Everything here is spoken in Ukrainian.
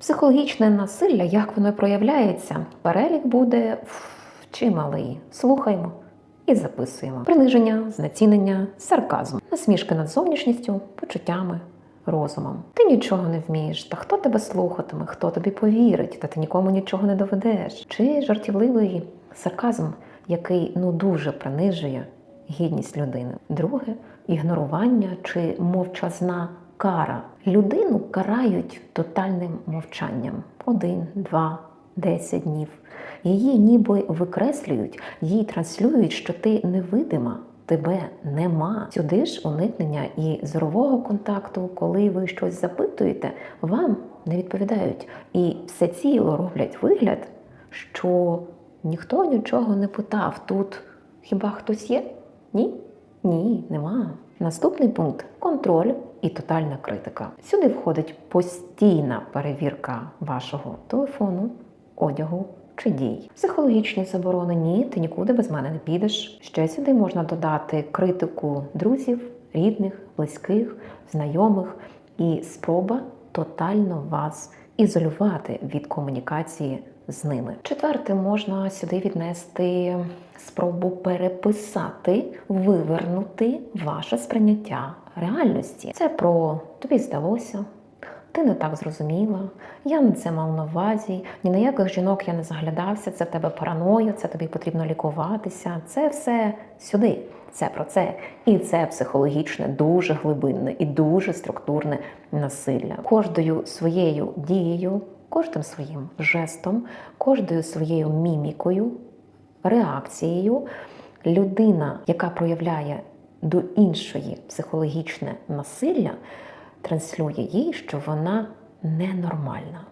Психологічне насилля, як воно проявляється, перелік буде чималий. Слухаймо і записуємо. Приниження, знецінення, сарказм, насмішки над зовнішністю, почуттями, розумом. Ти нічого не вмієш, та хто тебе слухатиме, хто тобі повірить, та ти нікому нічого не доведеш. Чи жартівливий сарказм, який ну дуже принижує гідність людини. Друге ігнорування чи мовчазна кара. Людину карають тотальним мовчанням: один, два, десять днів. Її ніби викреслюють, їй транслюють, що ти невидима. Тебе нема. Сюди ж уникнення і зорового контакту, коли ви щось запитуєте, вам не відповідають. І все ціло роблять вигляд, що ніхто нічого не питав. Тут хіба хтось є? Ні? Ні, нема. Наступний пункт контроль і тотальна критика. Сюди входить постійна перевірка вашого телефону, одягу чи дій. Психологічні заборони ні, ти нікуди без мене не підеш. Ще сюди можна додати критику друзів, рідних, близьких, знайомих і спроба тотально вас ізолювати від комунікації з ними. Четверте, можна сюди віднести спробу переписати, вивернути ваше сприйняття реальності. Це про тобі здалося. Ти не так зрозуміла, я не це мав на увазі, ні на яких жінок я не заглядався, це в тебе параноя, це тобі потрібно лікуватися. Це все сюди, це про це. І це психологічне, дуже глибинне і дуже структурне насилля. Кожною своєю дією, кожним своїм жестом, кожною своєю мімікою, реакцією людина, яка проявляє до іншої психологічне насилля, транслює їй, що вона ненормальна.